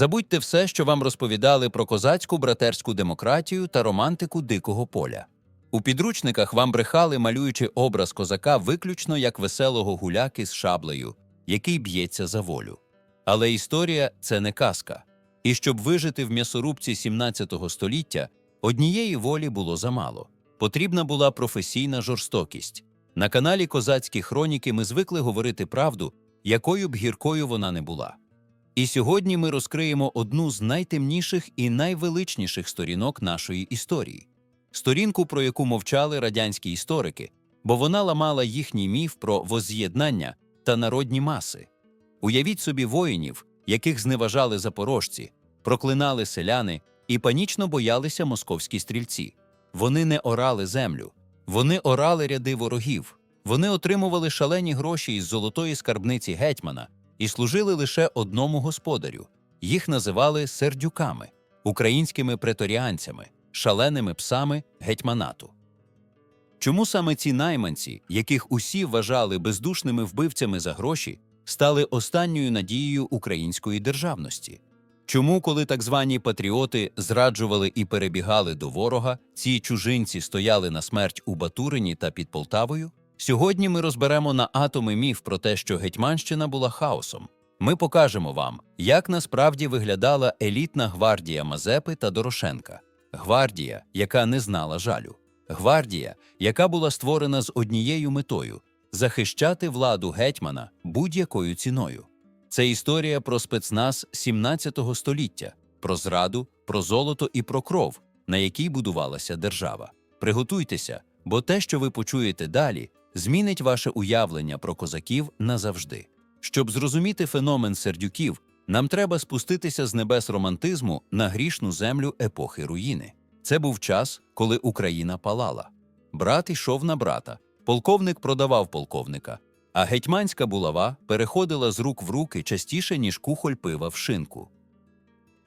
Забудьте все, що вам розповідали про козацьку братерську демократію та романтику дикого поля. У підручниках вам брехали, малюючи образ козака виключно як веселого гуляки з шаблею, який б'ється за волю. Але історія це не казка. І щоб вижити в м'ясорубці 17 століття, однієї волі було замало. Потрібна була професійна жорстокість. На каналі Козацькі хроніки ми звикли говорити правду, якою б гіркою вона не була. І сьогодні ми розкриємо одну з найтемніших і найвеличніших сторінок нашої історії сторінку, про яку мовчали радянські історики, бо вона ламала їхній міф про возз'єднання та народні маси. Уявіть собі воїнів, яких зневажали запорожці, проклинали селяни і панічно боялися московські стрільці. Вони не орали землю, вони орали ряди ворогів, вони отримували шалені гроші із золотої скарбниці гетьмана і служили лише одному господарю. Їх називали сердюками, українськими преторіанцями, шаленими псами гетьманату. Чому саме ці найманці, яких усі вважали бездушними вбивцями за гроші, стали останньою надією української державності? Чому, коли так звані патріоти зраджували і перебігали до ворога, ці чужинці стояли на смерть у Батурині та під Полтавою? Сьогодні ми розберемо на атоми міф про те, що Гетьманщина була хаосом. Ми покажемо вам, як насправді виглядала елітна гвардія Мазепи та Дорошенка. Гвардія, яка не знала жалю. Гвардія, яка була створена з однією метою захищати владу гетьмана будь-якою ціною. Це історія про спецназ 17 століття, про зраду, про золото і про кров, на якій будувалася держава. Приготуйтеся, бо те, що ви почуєте далі, змінить ваше уявлення про козаків назавжди. Щоб зрозуміти феномен сердюків, нам треба спуститися з небес романтизму на грішну землю епохи руїни. Це був час, коли Україна палала. Брат йшов на брата, полковник продавав полковника, а гетьманська булава переходила з рук в руки частіше, ніж кухоль пива в шинку.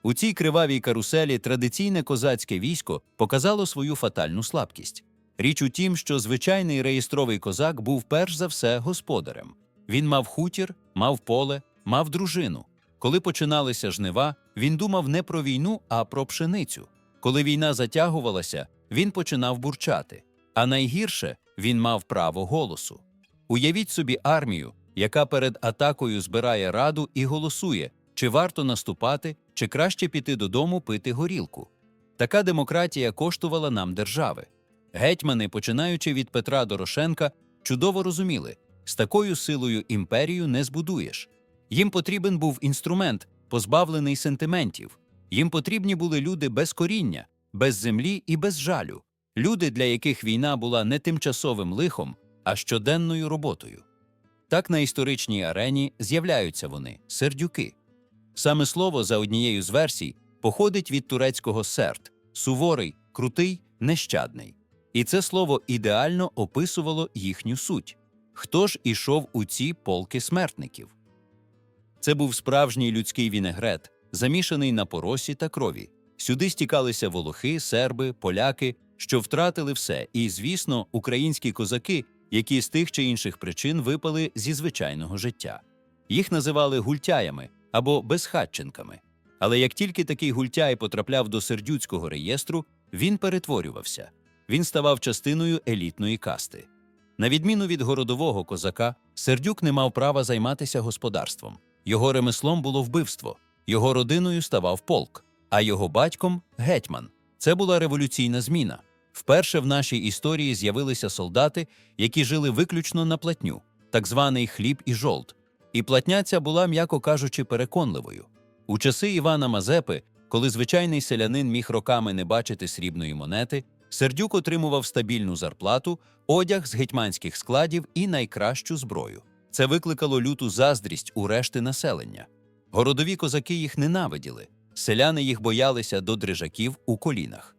У цій кривавій каруселі традиційне козацьке військо показало свою фатальну слабкість. Річ у тім, що звичайний реєстровий козак був перш за все господарем. Він мав хутір, мав поле, мав дружину. Коли починалися жнива, він думав не про війну, а про пшеницю. Коли війна затягувалася, він починав бурчати. А найгірше він мав право голосу. Уявіть собі армію, яка перед атакою збирає раду і голосує, чи варто наступати, чи краще піти додому пити горілку. Така демократія коштувала нам держави. Гетьмани, починаючи від Петра Дорошенка, чудово розуміли, з такою силою імперію не збудуєш. Їм потрібен був інструмент, позбавлений сентиментів. Їм потрібні були люди без коріння, без землі і без жалю, люди, для яких війна була не тимчасовим лихом, а щоденною роботою. Так на історичній арені з'являються вони сердюки. Саме слово за однією з версій походить від турецького серд суворий, крутий, нещадний. І це слово ідеально описувало їхню суть. Хто ж ішов у ці полки смертників? Це був справжній людський вінегрет, замішаний на поросі та крові. Сюди стікалися волохи, серби, поляки, що втратили все, і, звісно, українські козаки, які з тих чи інших причин випали зі звичайного життя. Їх називали гультяями або безхатченками. Але як тільки такий гультяй потрапляв до сердюцького реєстру, він перетворювався, він ставав частиною елітної касти. На відміну від городового козака, сердюк не мав права займатися господарством. Його ремеслом було вбивство, його родиною ставав полк, а його батьком гетьман. Це була революційна зміна. Вперше в нашій історії з'явилися солдати, які жили виключно на платню, так званий хліб і жолт. І платня ця була, м'яко кажучи, переконливою. У часи Івана Мазепи, коли звичайний селянин міг роками не бачити срібної монети, Сердюк отримував стабільну зарплату, одяг з гетьманських складів і найкращу зброю. Це викликало люту заздрість у решти населення. Городові козаки їх ненавиділи, селяни їх боялися до дрижаків у колінах.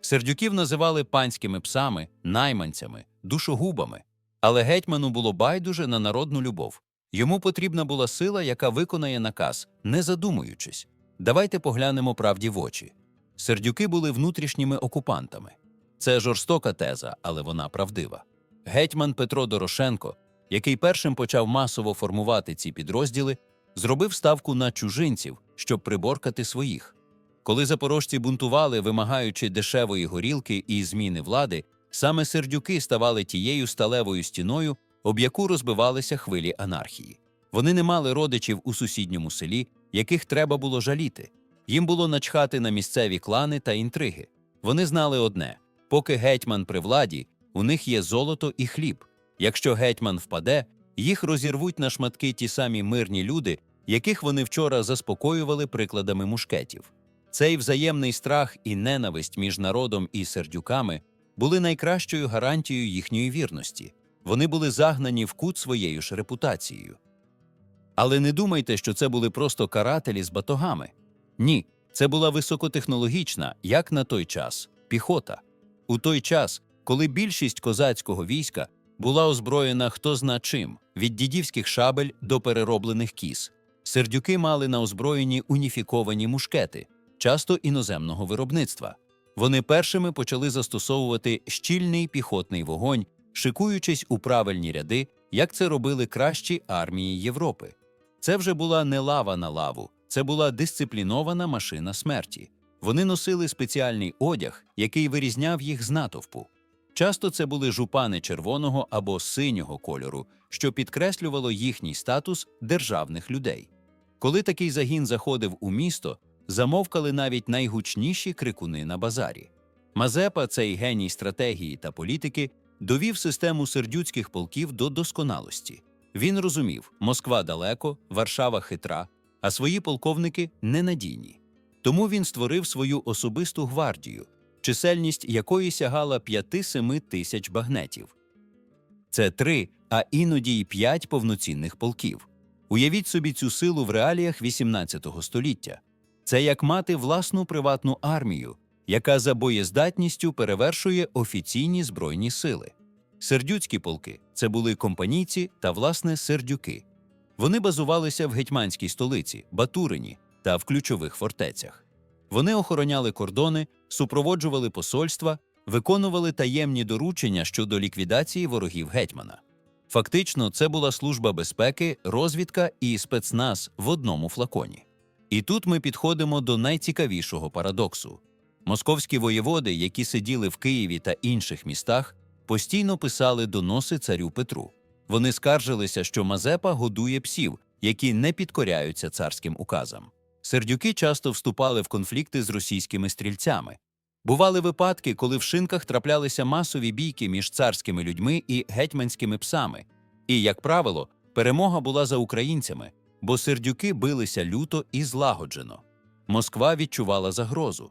Сердюків називали панськими псами, найманцями, душогубами, але гетьману було байдуже на народну любов. Йому потрібна була сила, яка виконає наказ, не задумуючись. Давайте поглянемо правді в очі. Сердюки були внутрішніми окупантами. Це жорстока теза, але вона правдива. Гетьман Петро Дорошенко, який першим почав масово формувати ці підрозділи, зробив ставку на чужинців, щоб приборкати своїх. Коли запорожці бунтували, вимагаючи дешевої горілки і зміни влади, саме сердюки ставали тією сталевою стіною, об яку розбивалися хвилі анархії. Вони не мали родичів у сусідньому селі, яких треба було жаліти. Їм було начхати на місцеві клани та інтриги. Вони знали одне: поки гетьман при владі, у них є золото і хліб. Якщо гетьман впаде, їх розірвуть на шматки ті самі мирні люди, яких вони вчора заспокоювали прикладами мушкетів. Цей взаємний страх і ненависть між народом і сердюками були найкращою гарантією їхньої вірності. Вони були загнані в кут своєю ж репутацією. Але не думайте, що це були просто карателі з батогами. Ні, це була високотехнологічна, як на той час, піхота. У той час, коли більшість козацького війська була озброєна хто зна чим, від дідівських шабель до перероблених кіз, сердюки мали на озброєнні уніфіковані мушкети, часто іноземного виробництва. Вони першими почали застосовувати щільний піхотний вогонь, шикуючись у правильні ряди, як це робили кращі армії Європи. Це вже була не лава на лаву, це була дисциплінована машина смерті. Вони носили спеціальний одяг, який вирізняв їх з натовпу. Часто це були жупани червоного або синього кольору, що підкреслювало їхній статус державних людей. Коли такий загін заходив у місто, замовкали навіть найгучніші крикуни на базарі. Мазепа, цей геній стратегії та політики, довів систему сердюцьких полків до досконалості. Він розумів, Москва далеко, Варшава хитра, а свої полковники ненадійні. Тому він створив свою особисту гвардію, чисельність якої сягала 5-7 тисяч багнетів. Це три, а іноді й п'ять повноцінних полків. Уявіть собі цю силу в реаліях XVIII століття. Це як мати власну приватну армію, яка за боєздатністю перевершує офіційні збройні сили. Сердюцькі полки це були компанійці та, власне, сердюки. Вони базувалися в гетьманській столиці, Батурині та в ключових фортецях. Вони охороняли кордони, супроводжували посольства, виконували таємні доручення щодо ліквідації ворогів гетьмана. Фактично, це була служба безпеки, розвідка і спецназ в одному флаконі. І тут ми підходимо до найцікавішого парадоксу. Московські воєводи, які сиділи в Києві та інших містах, постійно писали доноси царю Петру. Вони скаржилися, що Мазепа годує псів, які не підкоряються царським указам. Сердюки часто вступали в конфлікти з російськими стрільцями. Бували випадки, коли в шинках траплялися масові бійки між царськими людьми і гетьманськими псами. І, як правило, перемога була за українцями, бо сердюки билися люто і злагоджено. Москва відчувала загрозу.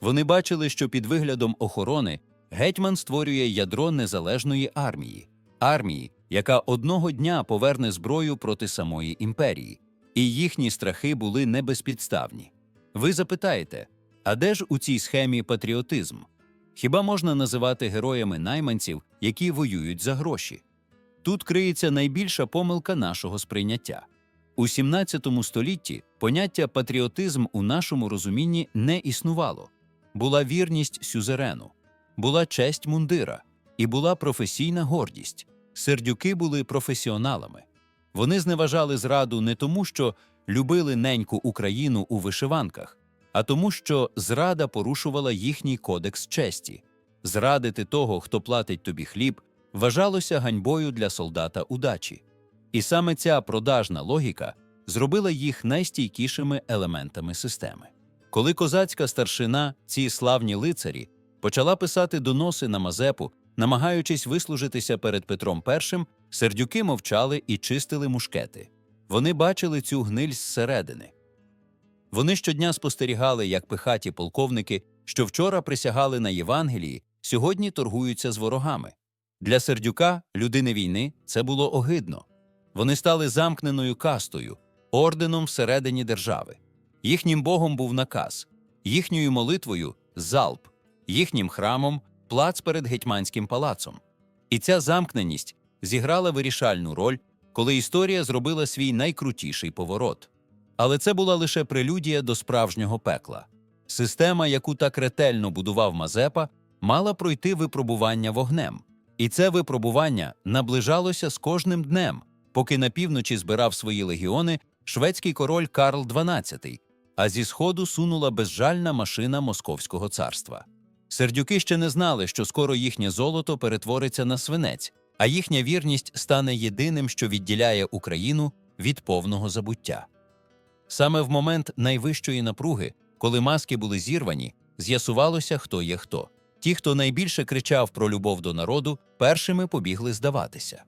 Вони бачили, що під виглядом охорони гетьман створює ядро незалежної армії, армії, яка одного дня поверне зброю проти самої імперії, і їхні страхи були небезпідставні. Ви запитаєте, а де ж у цій схемі патріотизм? Хіба можна називати героями найманців, які воюють за гроші? Тут криється найбільша помилка нашого сприйняття. У 17 столітті поняття патріотизм у нашому розумінні не існувало. Була вірність сюзерену, була честь мундира і була професійна гордість. Сердюки були професіоналами. Вони зневажали зраду не тому, що любили неньку Україну у вишиванках, а тому, що зрада порушувала їхній кодекс честі. Зрадити того, хто платить тобі хліб, вважалося ганьбою для солдата удачі. І саме ця продажна логіка зробила їх найстійкішими елементами системи. Коли козацька старшина, ці славні лицарі, почала писати доноси на Мазепу, намагаючись вислужитися перед Петром І, сердюки мовчали і чистили мушкети. Вони бачили цю гниль зсередини. Вони щодня спостерігали, як пихаті полковники, що вчора присягали на Євангелії, сьогодні торгуються з ворогами. Для сердюка, людини війни, це було огидно. Вони стали замкненою кастою, орденом всередині держави. Їхнім богом був наказ, їхньою молитвою залп, їхнім храмом плац перед гетьманським палацом. І ця замкненість зіграла вирішальну роль, коли історія зробила свій найкрутіший поворот. Але це була лише прелюдія до справжнього пекла. Система, яку так ретельно будував Мазепа, мала пройти випробування вогнем. І це випробування наближалося з кожним днем, поки на півночі збирав свої легіони, шведський король Карл XII, а зі сходу сунула безжальна машина Московського царства. Сердюки ще не знали, що скоро їхнє золото перетвориться на свинець, а їхня вірність стане єдиним, що відділяє Україну від повного забуття. Саме в момент найвищої напруги, коли маски були зірвані, з'ясувалося, хто є хто. Ті, хто найбільше кричав про любов до народу, першими побігли здаватися.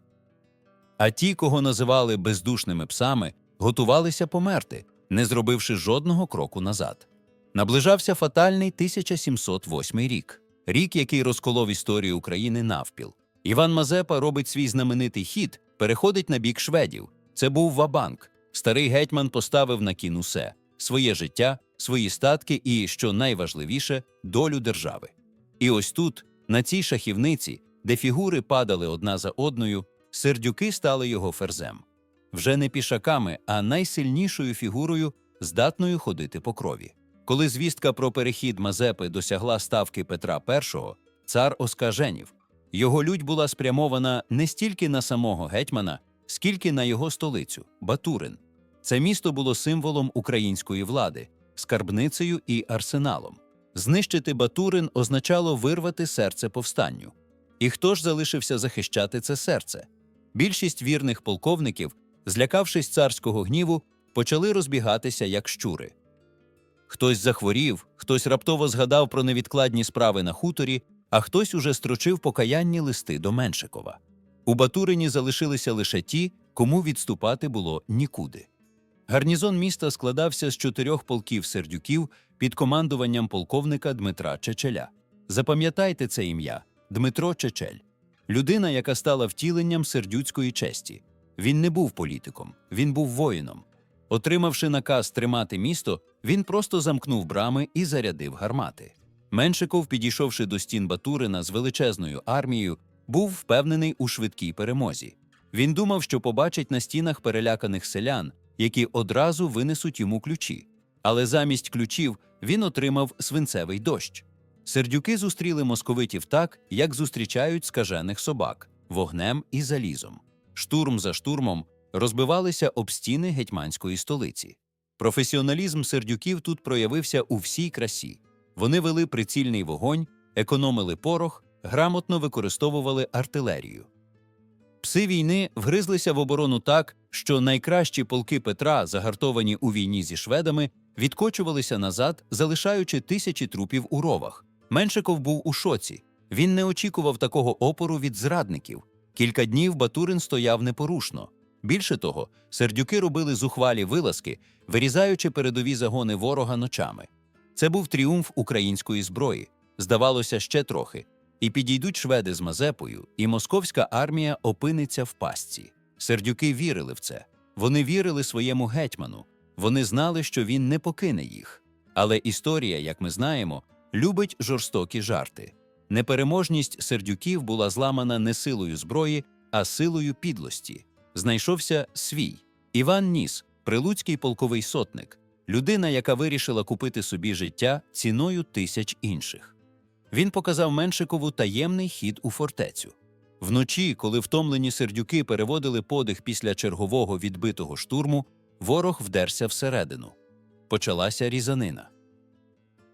А ті, кого називали бездушними псами, готувалися померти, не зробивши жодного кроку назад. Наближався фатальний 1708 рік, рік, який розколов історію України навпіл. Іван Мазепа робить свій знаменитий хід, переходить на бік шведів. Це був Вабанк. Старий гетьман поставив на кін усе своє життя, свої статки і, що найважливіше, долю держави. І ось тут, на цій шахівниці, де фігури падали одна за одною, сердюки стали його ферзем. Вже не пішаками, а найсильнішою фігурою, здатною ходити по крові. Коли звістка про перехід Мазепи досягла ставки Петра І, цар оскаженів. Його лють була спрямована не стільки на самого гетьмана, скільки на його столицю Батурин. Це місто було символом української влади, скарбницею і арсеналом. Знищити Батурин означало вирвати серце повстанню. І хто ж залишився захищати це серце? Більшість вірних полковників, злякавшись царського гніву, почали розбігатися як щури. Хтось захворів, хтось раптово згадав про невідкладні справи на хуторі, а хтось уже строчив покаянні листи до Меншикова. У Батурині залишилися лише ті, кому відступати було нікуди. Гарнізон міста складався з чотирьох полків сердюків під командуванням полковника Дмитра Чечеля. Запам'ятайте це ім'я Дмитро Чечель, людина, яка стала втіленням сердюцької честі. Він не був політиком, він був воїном. Отримавши наказ тримати місто, він просто замкнув брами і зарядив гармати. Меншиков, підійшовши до стін Батурина з величезною армією, був впевнений у швидкій перемозі. Він думав, що побачить на стінах переляканих селян, які одразу винесуть йому ключі. Але замість ключів він отримав свинцевий дощ. Сердюки зустріли московитів так, як зустрічають скажених собак вогнем і залізом. Штурм за штурмом розбивалися об стіни гетьманської столиці. Професіоналізм сердюків тут проявився у всій красі. Вони вели прицільний вогонь, економили порох, грамотно використовували артилерію. Пси війни вгризлися в оборону так, що найкращі полки Петра, загартовані у війні зі шведами, відкочувалися назад, залишаючи тисячі трупів у ровах. Меншиков був у шоці. Він не очікував такого опору від зрадників. Кілька днів Батурин стояв непорушно. Більше того, сердюки робили зухвалі вилазки, вирізаючи передові загони ворога ночами. Це був тріумф української зброї. Здавалося, ще трохи. І підійдуть шведи з Мазепою, і московська армія опиниться в пастці. Сердюки вірили в це. Вони вірили своєму гетьману. Вони знали, що він не покине їх. Але історія, як ми знаємо, любить жорстокі жарти. Непереможність сердюків була зламана не силою зброї, а силою підлості. Знайшовся свій Іван Ніс, прилуцький полковий сотник, людина, яка вирішила купити собі життя ціною тисяч інших. Він показав Меншикову таємний хід у фортецю. Вночі, коли втомлені сердюки переводили подих після чергового відбитого штурму, ворог вдерся всередину. Почалася різанина.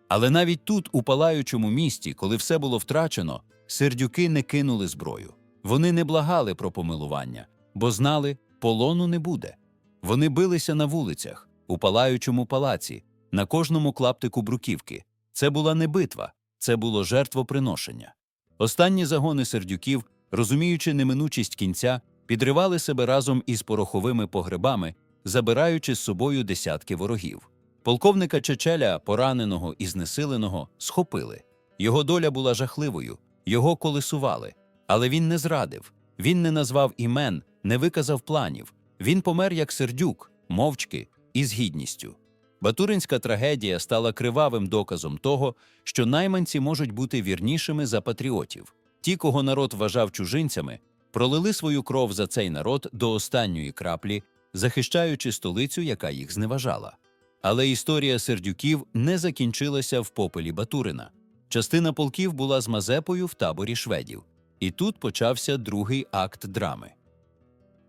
Але навіть тут, у палаючому місті, коли все було втрачено, сердюки не кинули зброю. Вони не благали про помилування, бо знали, полону не буде. Вони билися на вулицях, у палаючому палаці, на кожному клаптику бруківки. Це була не битва, це було жертвоприношення. Останні загони сердюків, розуміючи неминучість кінця, підривали себе разом із пороховими погребами, забираючи з собою десятки ворогів. Полковника Чечеля, пораненого і знесиленого, схопили. Його доля була жахливою, його колесували. Але він не зрадив, він не назвав імен, не виказав планів. Він помер як сердюк, мовчки і з гідністю. Батуринська трагедія стала кривавим доказом того, що найманці можуть бути вірнішими за патріотів. Ті, кого народ вважав чужинцями, пролили свою кров за цей народ до останньої краплі, захищаючи столицю, яка їх зневажала. Але історія сердюків не закінчилася в попелі Батурина. Частина полків була з Мазепою в таборі шведів, і тут почався другий акт драми.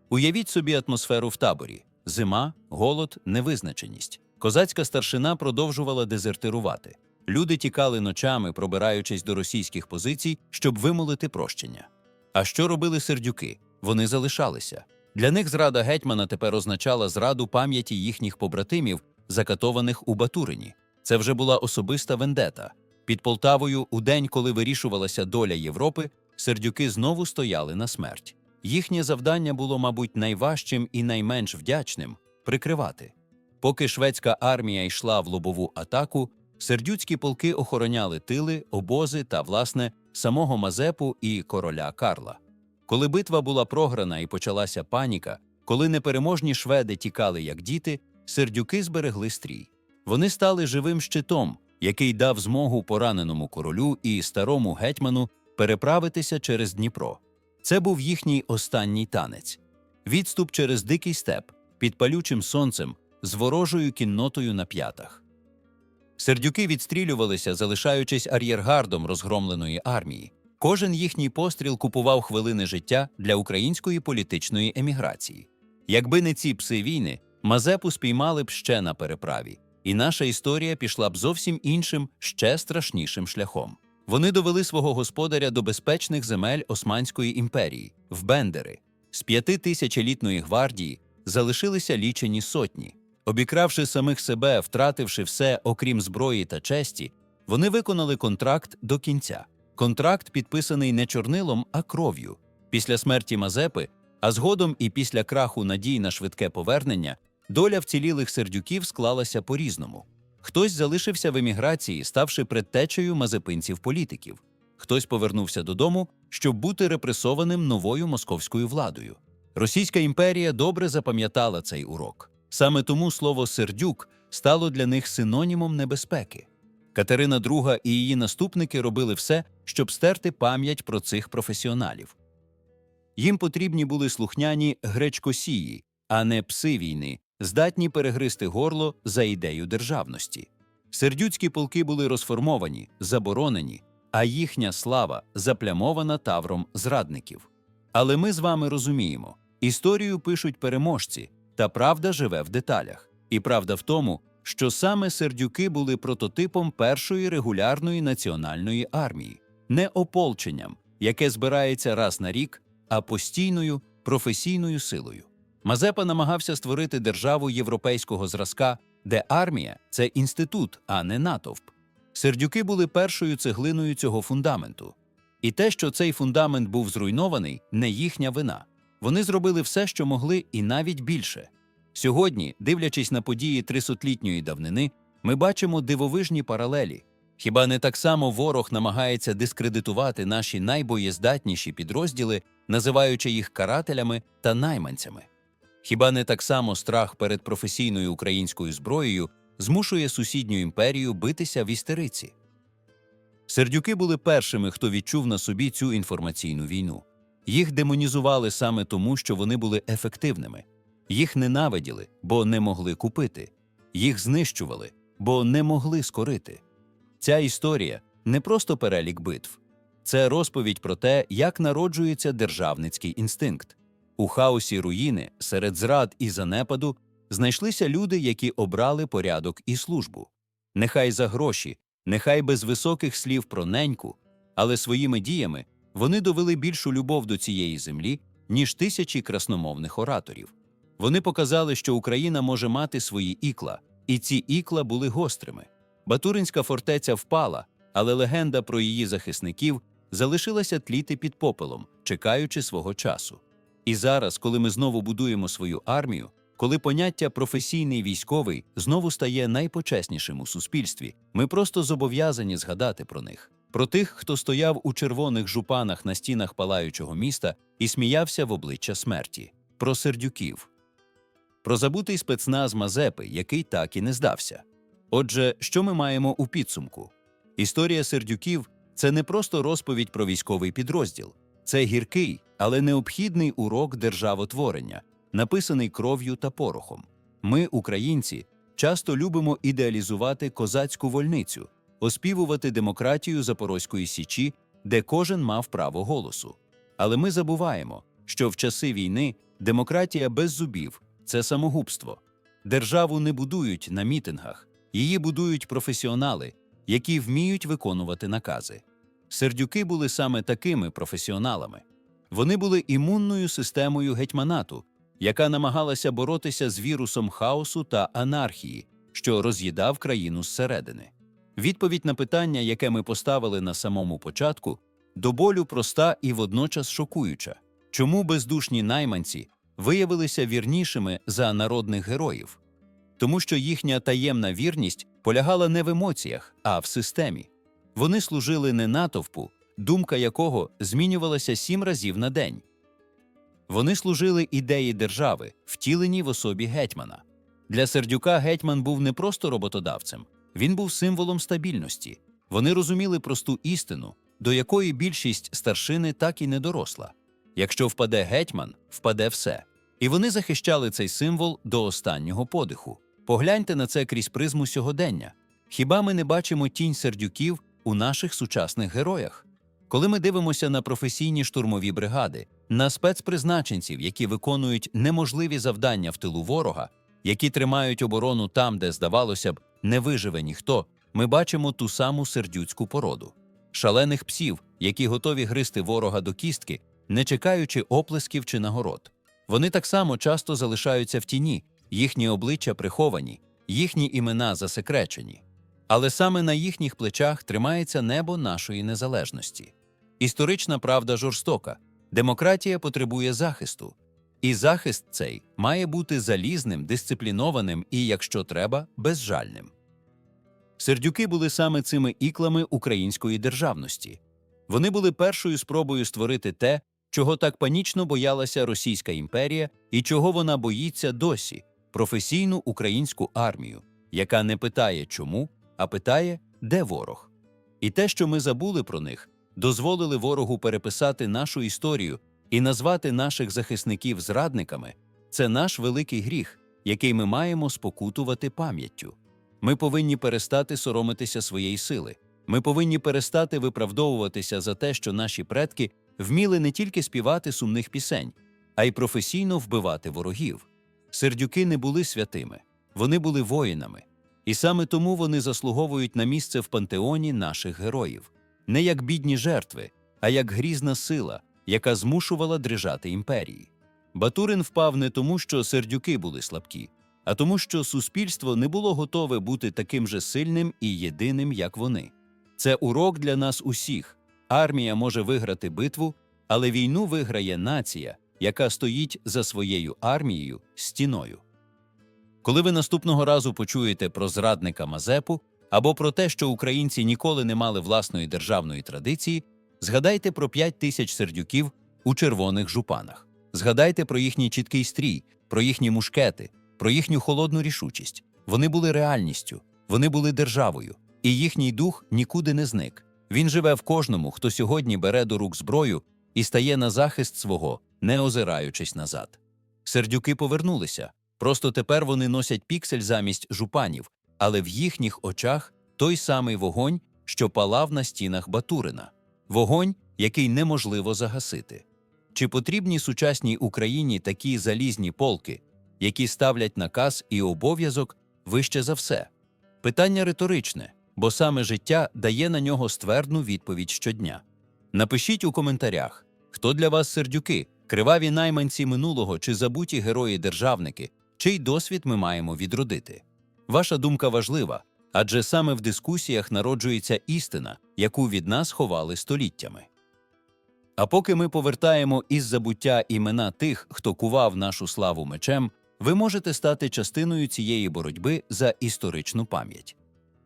Уявіть собі атмосферу в таборі. зима, голод, невизначеність. Козацька старшина продовжувала дезертирувати. Люди тікали ночами, пробираючись до російських позицій, щоб вимолити прощення. А що робили сердюки? Вони залишалися. Для них зрада гетьмана тепер означала зраду пам'яті їхніх побратимів, закатованих у Батурині. Це вже була особиста вендета. Під Полтавою, у день, коли вирішувалася доля Європи, сердюки знову стояли на смерть. Їхнє завдання було, мабуть, найважчим і найменш вдячним прикривати. Поки шведська армія йшла в лобову атаку, сердюцькі полки охороняли тили, обози та, власне, самого Мазепу і короля Карла. Коли битва була програна і почалася паніка, коли непереможні шведи тікали як діти, сердюки зберегли стрій. Вони стали живим щитом, який дав змогу пораненому королю і старому гетьману переправитися через Дніпро. Це був їхній останній танець. Відступ через дикий степ під палючим сонцем з ворожою кіннотою на п'ятах. Сердюки відстрілювалися, залишаючись ар'єргардом розгромленої армії. Кожен їхній постріл купував хвилини життя для української політичної еміграції. Якби не ці пси війни, Мазепу спіймали б ще на переправі, і наша історія пішла б зовсім іншим, ще страшнішим шляхом. Вони довели свого господаря до безпечних земель Османської імперії, в Бендери. З п'яти тисячолітної гвардії залишилися лічені сотні. Обікравши самих себе, втративши все, окрім зброї та честі, вони виконали контракт до кінця. Контракт підписаний не чорнилом, а кров'ю. Після смерті Мазепи, а згодом і після краху надій на швидке повернення, доля вцілілих сердюків склалася по-різному. Хтось залишився в еміграції, ставши предтечею мазепинців-політиків. Хтось повернувся додому, щоб бути репресованим новою московською владою. Російська імперія добре запам'ятала цей урок. Саме тому слово сердюк стало для них синонімом небезпеки. Катерина II і її наступники робили все, щоб стерти пам'ять про цих професіоналів. Їм потрібні були слухняні гречкосії, а не пси війни, здатні перегризти горло за ідею державності. Сердюцькі полки були розформовані, заборонені, а їхня слава заплямована тавром зрадників. Але ми з вами розуміємо, історію пишуть переможці, та правда живе в деталях. І правда в тому, що саме сердюки були прототипом першої регулярної національної армії, не ополченням, яке збирається раз на рік, а постійною професійною силою. Мазепа намагався створити державу європейського зразка, де армія це інститут, а не натовп. Сердюки були першою цеглиною цього фундаменту. І те, що цей фундамент був зруйнований, не їхня вина. Вони зробили все, що могли, і навіть більше. Сьогодні, дивлячись на події трисотлітньої давнини, ми бачимо дивовижні паралелі. Хіба не так само ворог намагається дискредитувати наші найбоєздатніші підрозділи, називаючи їх карателями та найманцями? Хіба не так само страх перед професійною українською зброєю змушує сусідню імперію битися в істериці? Сердюки були першими, хто відчув на собі цю інформаційну війну. Їх демонізували саме тому, що вони були ефективними. Їх ненавиділи, бо не могли купити, їх знищували, бо не могли скорити. Ця історія не просто перелік битв, це розповідь про те, як народжується державницький інстинкт. У хаосі руїни, серед зрад і занепаду, знайшлися люди, які обрали порядок і службу. Нехай за гроші, нехай без високих слів про неньку, але своїми діями вони довели більшу любов до цієї землі, ніж тисячі красномовних ораторів. Вони показали, що Україна може мати свої ікла, і ці ікла були гострими. Батуринська фортеця впала, але легенда про її захисників залишилася тліти під попелом, чекаючи свого часу. І зараз, коли ми знову будуємо свою армію, коли поняття професійний військовий знову стає найпочеснішим у суспільстві, ми просто зобов'язані згадати про них, про тих, хто стояв у червоних жупанах на стінах палаючого міста і сміявся в обличчя смерті, про сердюків, про забутий спецназ Мазепи, який так і не здався. Отже, що ми маємо у підсумку? Історія сердюків це не просто розповідь про військовий підрозділ, це гіркий, але необхідний урок державотворення, написаний кров'ю та порохом. Ми, українці, часто любимо ідеалізувати козацьку вольницю, оспівувати демократію Запорозької Січі, де кожен мав право голосу. Але ми забуваємо, що в часи війни демократія без зубів це самогубство. Державу не будують на мітингах, її будують професіонали, які вміють виконувати накази. Сердюки були саме такими професіоналами. Вони були імунною системою гетьманату, яка намагалася боротися з вірусом хаосу та анархії, що роз'їдав країну зсередини. Відповідь на питання, яке ми поставили на самому початку, до болю проста і водночас шокуюча. Чому бездушні найманці виявилися вірнішими за народних героїв? Тому що їхня таємна вірність полягала не в емоціях, а в системі. Вони служили не натовпу, думка якого змінювалася сім разів на день. Вони служили ідеї держави, втіленій в особі гетьмана. Для Сердюка гетьман був не просто роботодавцем, він був символом стабільності. Вони розуміли просту істину, до якої більшість старшини так і не доросла. Якщо впаде гетьман, впаде все. І вони захищали цей символ до останнього подиху. Погляньте на це крізь призму сьогодення. Хіба ми не бачимо тінь сердюків у наших сучасних героях? Коли ми дивимося на професійні штурмові бригади, на спецпризначенців, які виконують неможливі завдання в тилу ворога, які тримають оборону там, де, здавалося б, не виживе ніхто, ми бачимо ту саму сердюцьку породу шалених псів, які готові гризти ворога до кістки, не чекаючи оплесків чи нагород. Вони так само часто залишаються в тіні, їхні обличчя приховані, їхні імена засекречені. Але саме на їхніх плечах тримається небо нашої незалежності. Історична правда жорстока, демократія потребує захисту, і захист цей має бути залізним, дисциплінованим і, якщо треба, безжальним. Сердюки були саме цими іклами української державності. Вони були першою спробою створити те, чого так панічно боялася Російська імперія і чого вона боїться досі професійну українську армію, яка не питає чому, а питає, де ворог. І те, що ми забули про них, дозволили ворогу переписати нашу історію і назвати наших захисників зрадниками це наш великий гріх, який ми маємо спокутувати пам'яттю. Ми повинні перестати соромитися своєї сили. Ми повинні перестати виправдовуватися за те, що наші предки вміли не тільки співати сумних пісень, а й професійно вбивати ворогів. Сердюки не були святими, вони були воїнами, і саме тому вони заслуговують на місце в пантеоні наших героїв, не як бідні жертви, а як грізна сила, яка змушувала дрижати імперії. Батурин впав не тому, що сердюки були слабкі, а тому, що суспільство не було готове бути таким же сильним і єдиним, як вони. Це урок для нас усіх. Армія може виграти битву, але війну виграє нація, яка стоїть за своєю армією стіною. Коли ви наступного разу почуєте про зрадника Мазепу або про те, що українці ніколи не мали власної державної традиції, згадайте про п'ять тисяч сердюків у червоних жупанах. Згадайте про їхній чіткий стрій, про їхні мушкети, про їхню холодну рішучість. Вони були реальністю, вони були державою, і їхній дух нікуди не зник. Він живе в кожному, хто сьогодні бере до рук зброю і стає на захист свого, не озираючись назад. Сердюки повернулися. Просто тепер вони носять піксель замість жупанів, але в їхніх очах той самий вогонь, що палав на стінах Батурина, вогонь, який неможливо загасити. Чи потрібні сучасній Україні такі залізні полки, які ставлять наказ і обов'язок вище за все? Питання риторичне, бо саме життя дає на нього ствердну відповідь щодня. Напишіть у коментарях, хто для вас сердюки, криваві найманці минулого чи забуті герої-державники, чий досвід ми маємо відродити. Ваша думка важлива, адже саме в дискусіях народжується істина, яку від нас ховали століттями. А поки ми повертаємо із забуття імена тих, хто кував нашу славу мечем, ви можете стати частиною цієї боротьби за історичну пам'ять.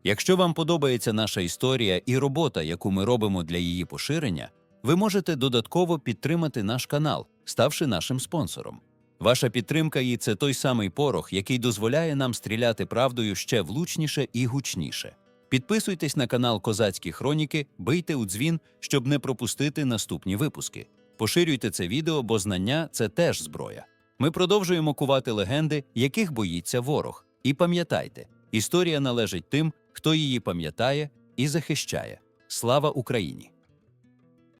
Якщо вам подобається наша історія і робота, яку ми робимо для її поширення, ви можете додатково підтримати наш канал, ставши нашим спонсором. Ваша підтримка і це той самий порох, який дозволяє нам стріляти правдою ще влучніше і гучніше. Підписуйтесь на канал Козацькі Хроніки, бийте у дзвін, щоб не пропустити наступні випуски. Поширюйте це відео, бо знання це теж зброя. Ми продовжуємо кувати легенди, яких боїться ворог. І пам'ятайте, історія належить тим, хто її пам'ятає і захищає. Слава Україні!